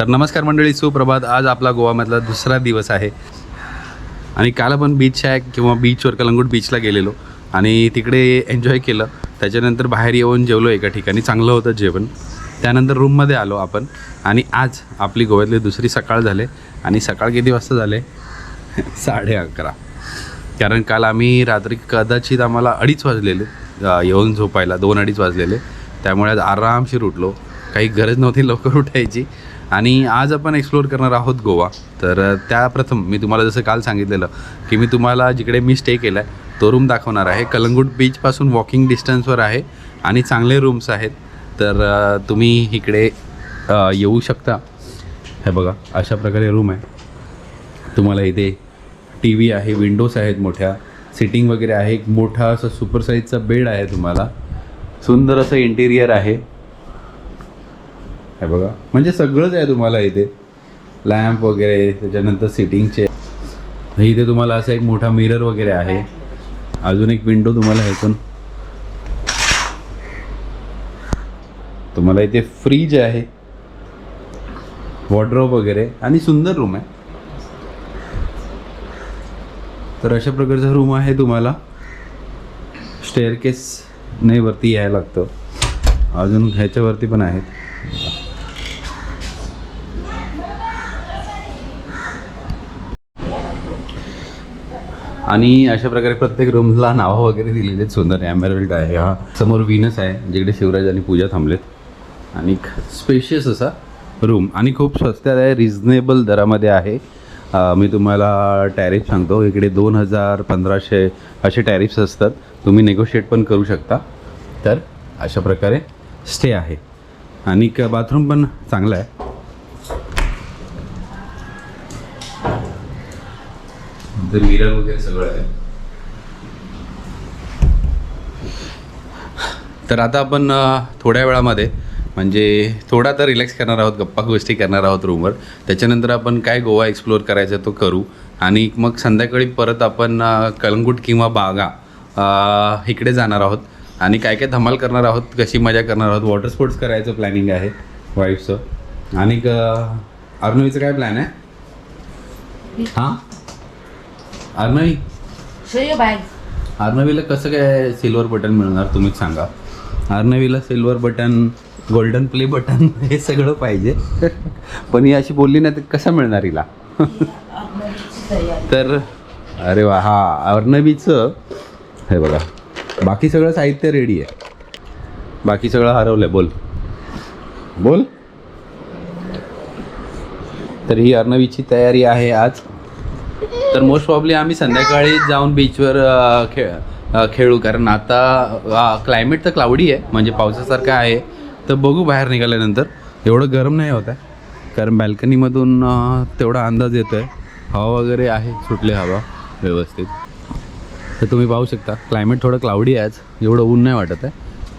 तर नमस्कार मंडळी सुप्रभात. आज आपला गोवामधला दुसरा दिवस आहे. आणि काल आपण बीच आहे किंवा बीचवर कलंगूट बीचला गेलेलो आणि तिकडे एन्जॉय केलं. त्याच्यानंतर बाहेर येऊन जेवलो एका ठिकाणी. चांगलं होतं जेवण. त्यानंतर रूममध्ये आलो आपण. आणि आज आपली गोव्यातली दुसरी सकाळ झाले आणि सकाळ किती वाजता झाले? साडे अकरा. कारण काल आम्ही रात्री कदाचित आम्हाला अडीच वाजलेले येऊन झोपायला. दोन अडीच वाजलेले. त्यामुळे आज आरामशीर उठलो. काही गरज नव्हती लवकर उठायची. आणि आज आपण एक्सप्लोअर करणार आहोत गोवा. तर त्या प्रथम मी तुम्हाला जसं काल सांगितलेलं की मी तुम्हाला जिकडे मी स्टे केला आहे तो रूम दाखवणार आहे. कलंगूट बीचपासून वॉकिंग डिस्टन्सवर आहे आणि चांगले रूम्स आहेत. तर तुम्ही इकडे येऊ शकता. हे बघा अशा प्रकारे रूम आहे. तुम्हाला इथे टी व्ही आहे विंडोज आहेत मोठ्या. सिटिंग वगैरे आहे. एक मोठा असं सुपर साईजचा बेड आहे तुम्हाला. सुंदर असं इंटिरियर आहे. हे बघा. म्हणजे सगळंच आहे तुम्हाला इथे. लॅम्प वगैरे त्याच्यानंतर सिटिंगचे इथे तुम्हाला असा एक मोठा मिरर वगैरे आहे. अजून एक विंडो तुम्हाला ह्यातून तुम्हाला इथे फ्रीज आहे. वॉर्ड्रॉप वगैरे. आणि सुंदर रूम आहे. तर अशा प्रकारचा रूम आहे तुम्हाला. स्टेअरकेसने वरती यायला लागतं. अजून ह्याच्यावरती पण आहेत. आणि अशा प्रकारे प्रत्येक रूमला नावं वगैरे दिलेली आहेत. सुंदर एमॅरल्ड आहे हा. समोर विनस आहे जिकडे शिवराज आणि पूजा थांबलेत. आणि स्पेशियस असा रूम आणि खूप स्वस्त्यात आहे रिझनेबल दरामध्ये आहे. मी तुम्हाला टॅरिफ सांगतो. इकडे दोन हजार पंधराशे असे टॅरिफ्स असतात. तुम्ही नेगोशिएट पण करू शकता. तर अशा प्रकारे स्टे आहे. आणि बाथरूम पण चांगलं आहे. तर मिरर वगैरे सगळं आहे. तर आता आपण थोड्या वेळामध्ये म्हणजे थोडा तर रिलॅक्स करणार आहोत गप्पा गोष्टी करणार आहोत रूमवर त्याच्यानंतर आपण काय गोवा एक्सप्लोअर करायचा तो करू. आणि मग संध्याकाळी परत आपण कलंगूट किंवा बागा इकडे जाणार आहोत. आणि काय काय धमाल करणार आहोत कशी मजा करणार आहोत वॉटर स्पोर्ट्स करायचं प्लॅनिंग आहे वाईफचं आणि अर्नवीचं काय प्लॅन आहे? हां? अर्नवी Show your bag. अर्नवीला कसं काय सिल्वर बटन मिळणार तुम्हीच सांगा. अर्नवीला silver button golden play button हे सगळं पाहिजे. पण ही अशी बोलली नाही तर कसं मिळणार हिला? तर अरे वा हा अर्नवीचं हे बघा. बाकी सगळं साहित्य रेडी आहे. बाकी सगळं हरवलं आहे बोल. बोल. तर ही अर्नवीची तयारी आहे आज. तर मोस्ट प्रॉब्ली आम्ही संध्याकाळी जाऊन बीचवर खेळ खेळू. कारण आता क्लायमेट तर क्लाउडी आहे. म्हणजे पावसासारखं आहे. तर बघू बाहेर निघाल्यानंतर. एवढं गरम नाही होत आहे. कारण बॅल्कनीमधून तेवढा अंदाज येतो आहे हवा वगैरे आहे. सुटली हवा व्यवस्थित. तर तुम्ही पाहू शकता. क्लायमेट थोडं क्लाउडी आहे आज. एवढं ऊन नाही वाटत आहे.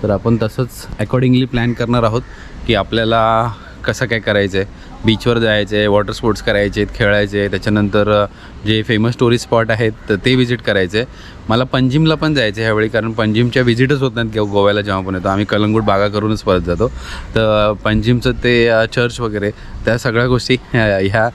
तर आपण तसंच अकॉर्डिंगली प्लॅन करणार आहोत की आपल्याला कसं काय करायचं आहे बीचवर जायचं आहे वॉटर स्पोर्ट्स करायचे आहेत खेळायचे. त्याच्यानंतर जे फेमस टुरिस्ट स्पॉट आहेत तर ते व्हिजिट करायचे. आहे मला पंजिमला पण जायचं आहे ह्यावेळी कारण पंजिमच्या व्हिजिटच होत नाहीत गोव्याला जेव्हा पण येतो. आम्ही कलंगूट बागा करूनच परत जातो. तर पंजिमचं ते चर्च वगैरे त्या सगळ्या गोष्टी ह्या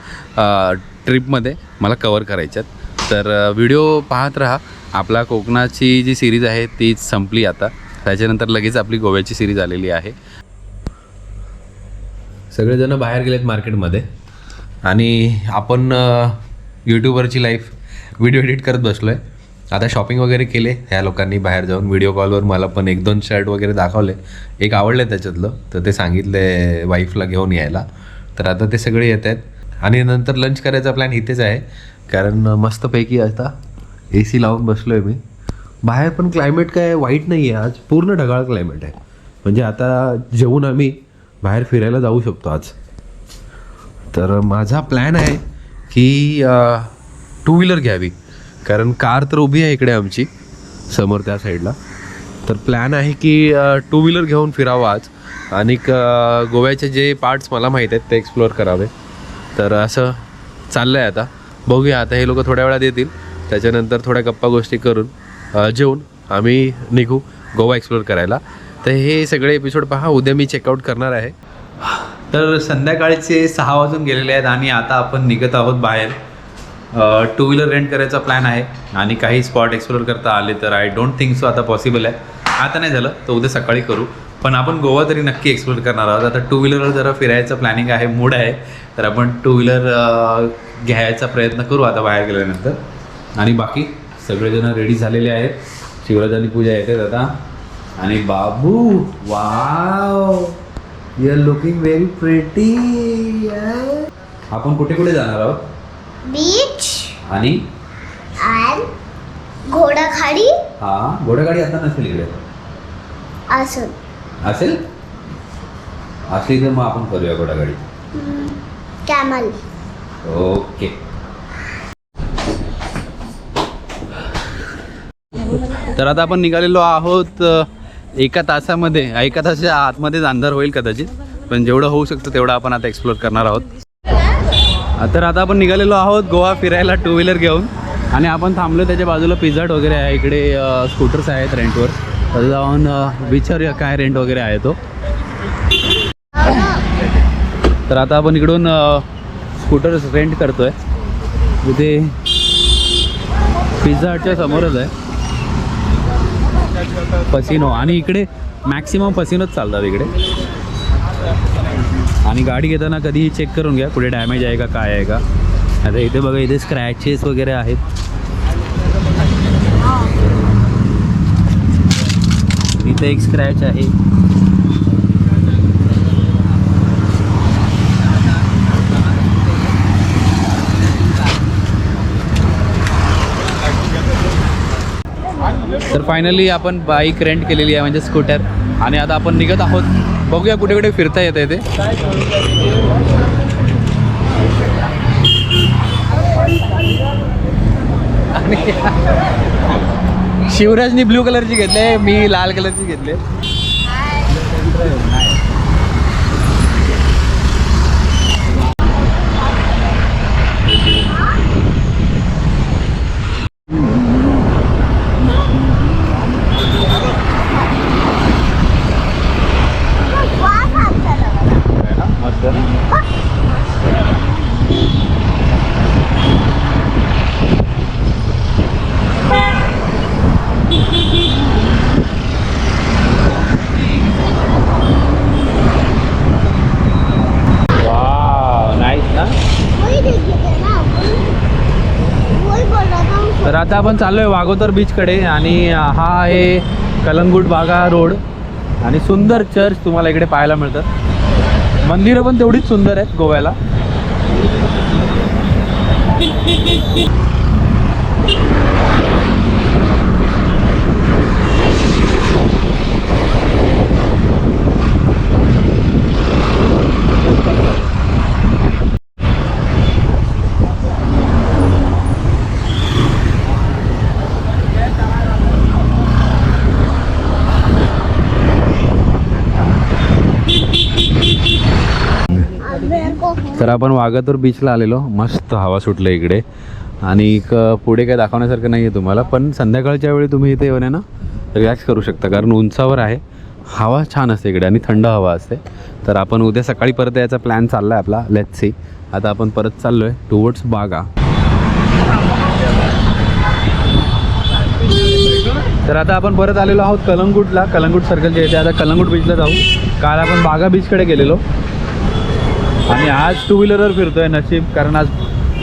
ट्रिपमध्ये मला कवर करायच्यात. तर व्हिडिओ पाहत राहा. आपला कोकणाची जी सिरीज आहे ती संपली आता. त्याच्यानंतर लगेच आपली गोव्याची सिरीज आलेली आहे. सगळेजण बाहेर गेलेत मार्केटमध्ये. आणि आपण यूट्यूबवरची लाईफ व्हिडिओ एडिट करत बसलो आहे आता शॉपिंग वगैरे केले ह्या लोकांनी बाहेर जाऊन. व्हिडिओ कॉलवर मला पण एक दोन शर्ट वगैरे दाखवले. एक आवडले त्याच्यातलं तर ते सांगितले वाईफला घेऊन यायला. तर आता ते सगळे येत आहेत. आणि नंतर लंच करायचा प्लॅन इथेच आहे. कारण मस्तपैकी आता ए सी लावून बसलो आहे मी. बाहेर पण क्लायमेट काय वाईट नाही आहे आज. पूर्ण ढगाळ क्लायमेट आहे. म्हणजे आता जेवून आम्ही बाहेर फिरायला जाऊ शकतो आज. तर माझा प्लॅन आहे की टू व्हीलर घ्यावी. कारण कार तर उभी आहे इकडे आमची समोर त्या साईडला तर प्लॅन आहे की टू व्हीलर घेऊन फिरावं आज. आणि गोव्याचे जे पार्ट्स मला माहीत आहेत ते एक्सप्लोअर करावे. तर असं चाललं आहे आता. बघूया आता हे लोक थोड्या वेळात येतील. त्याच्यानंतर थोड्या गप्पा गोष्टी करून जेवून आम्ही निघू गोवा एक्सप्लोअर करायला. तर हे सगळे एपिसोड पहा उद्या मी चेकआउट करणार आहे. तर संध्याकाळचे सहा वाजून गेलेले आहेत आणि आता आपण निघत आहोत बाहेर. टू व्हीलर रेंट करायचा प्लॅन आहे आणि काही स्पॉट एक्सप्लोर करता आले तर आय डोंट थिंक सो आता पॉसिबल आहे. आता नाही झालं तर उद्या सकाळी करू. पण आपण गोवा तरी नक्की एक्सप्लोर करणार आहोत. आता टू व्हीलरवर जरा फिरायचं प्लॅनिंग आहे मूड आहे तर आपण टू व्हीलर घ्यायचा प्रयत्न करू आता बाहेर गेल्यानंतर. आणि बाकी सगळेजण रेडी झालेले आहेत. शिवराज आणि पूजा येतात आता. आणि बाबू wow! You are looking very pretty आपण कुठे कुठे जाणार आहोत? बीच आणि? घोडाखाडी हा घोडागाडी आता नसेल इकडे. असून असेल? असली तर मग आपण करूया घोडागाडी कॅमल ओके तर आता आपण निघालेलो आहोत अ, एका तासामध्ये एका तासाच्या आतमध्येच अंधार होईल कदाचित. पण जेवढं होऊ शकतं तेवढं आपण आता एक्सप्लोर करणार आहोत. तर आता आपण निघालेलो आहोत गोवा फिरायला टू व्हीलर घेऊन. आणि आपण थांबलो त्याच्या बाजूला पिझ्झाट वगैरे आहे. इकडे स्कूटर्स आहेत रेंटवर तर जाऊन विचारूया काय रेंट वगैरे आहे तो. तर आता आपण इकडून स्कूटर रेंट करतोय. इथे पिझ्झा हटच्या समोरच आहे. पसिनो. आणि इकडे मॅक्सिमम पसिनोच चालतात इकडे. आणि गाडी घेताना कधीही चेक करून घ्या कुठे डॅमेज आहे का काय आहे का. आता इथे बघा इथे स्क्रॅचेस वगैरे आहेत. इथे एक स्क्रॅच आहे. तर फायनली आपण बाईक रेंट केलेली आहे म्हणजे स्कूटर आणि आता आपण निघत आहोत. बघूया कुठे कुठे फिरता येतं आहे आणि शिवराजनी ब्लू कलरची घेतले मी लाल कलरची घेतले मस्त नाईस ना तर आता आपण चाललोय वागोतर बीचकडे आणि हा आहे कलंगूट बागा रोड आणि सुंदर चर्च तुम्हाला इकडे पाहायला मिळतं. मंदिरं पण तेवढीच सुंदर आहेत गोव्याला. तर आपण वागातूर बीचला आलेलो. मस्त हवा सुटलं इकडे. आणि पुढे काय दाखवण्यासारखं नाही आहे तुम्हाला पण संध्याकाळच्या वेळी तुम्ही इथे येऊन आहे ना रिलॅक्स करू शकता कारण उंचावर आहे. हवा छान असते इकडे आणि थंड हवा असते. तर आपण उद्या सकाळी परत याचा प्लॅन चालला आहे आपला. लेट्स सी आता आपण परत चाललो आहे टुवर्ड्स बागा. तर आता आपण परत आलेलो आहोत कलंगूटला. कलंगूट सर्कलच्या इथे. आता कलंगूट बीचला जाऊ. काल आपण बागा बीचकडे गेलेलो. आणि आज टू व्हीलरवर फिरतोय नशीब कारण आज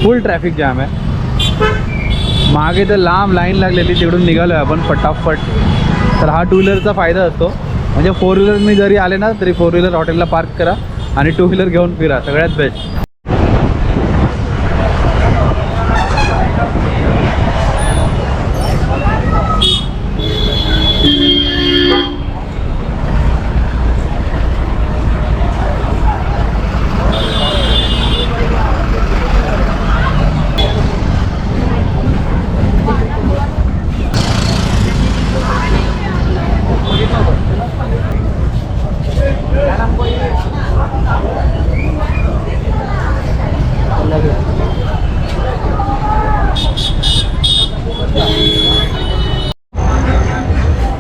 फुल ट्रॅफिक जाम आहे. मागे तर लांब लाईन लागलेली तिकडून निघालो आहे आपण फटाफट. तर हा टू व्हीलरचा फायदा असतो. म्हणजे फोर व्हीलरनी जरी आले ना तरी फोर व्हीलर हॉटेलला पार्क करा आणि टू व्हीलर घेऊन फिरा. सगळ्यात बेस्ट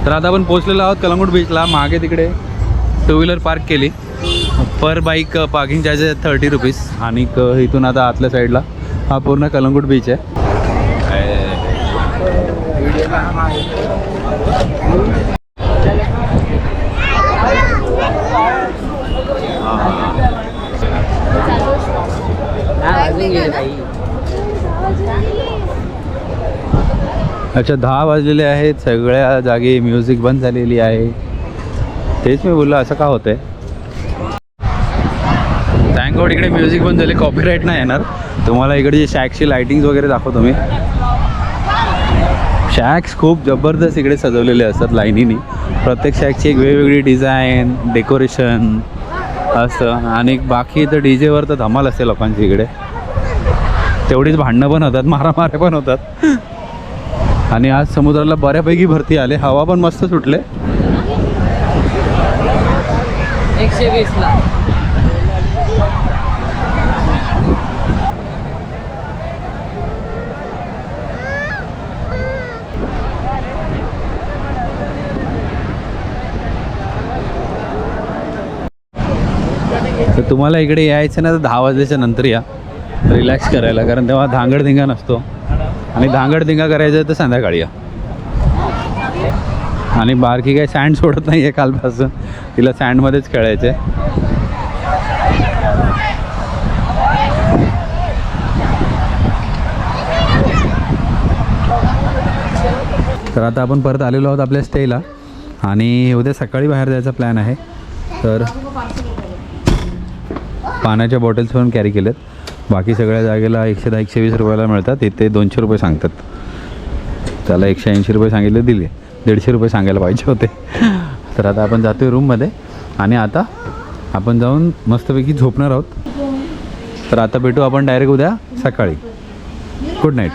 तर आता आपण पोहोचलेलो आहोत कलंगूट बीचला मागे तिकडे टू व्हीलर पार्क केली. पर बाईक पार्किंग चार्जेस आहेत थर्टी रुपीज आणि क- इथून आता आतल्या साईडला हा पूर्ण कलंगूट बीच आहे. अच्छा दहा वाजलेले आहेत. सगळ्या जागी म्युझिक बंद झालेली आहे. तेच मी बोललो असं का होतंय? थँक इकडे म्युझिक बंद झाले. कॉपीराईट नाही येणार. तुम्हाला इकडे जे शॅक्सची लायटिंग्स वगैरे दाखवतो मी. शॅक्स खूप जबरदस्त इकडे सजवलेले असतात लाईनीनी. प्रत्येक शॅकची एक वेगवेगळी डिझाईन डेकोरेशन असं. आणि बाकी तर डी जेवर तर धमाल असते लोकांची इकडे. तेवढीच भांडणं पण होतात मारामाऱ्या पण होतात. आणि आज समुद्राला बऱ्यापैकी भरती आले. हवा पण मस्त सुटले. एकशे वीसला तर तुम्हाला इकडे यायचं ना तर दहा वाजल्याच्या नंतर या. रिलॅक्स करायला कारण तेव्हा धांगडधिंगा नसतो. आणि धांगडधिंगा करायचं तर संध्याकाळी या. आणि बारकी काही सँड सोडत नाही आहे कालपासून. तिला सँडमध्येच खेळायचं आहे तर आता आपण परत आलेलो आहोत आपल्या स्टेला आणि उद्या सकाळी बाहेर जायचा प्लॅन आहे. तर पाण्याच्या बॉटल्स पण कॅरी केलेत. बाकी सगळ्या जागेला एकशे दहा एकशे वीस रुपयाला मिळतात. इथे दोनशे रुपये सांगतात. त्याला एकशे ऐंशी रुपये सांगितले दिले. दीडशे रुपये सांगायला पाहिजे होते. तर आता आपण जातो आहे रूममध्ये आणि आता आपण जाऊन मस्तपैकी झोपणार आहोत. तर आता भेटू आपण डायरेक्ट उद्या सकाळी. Good night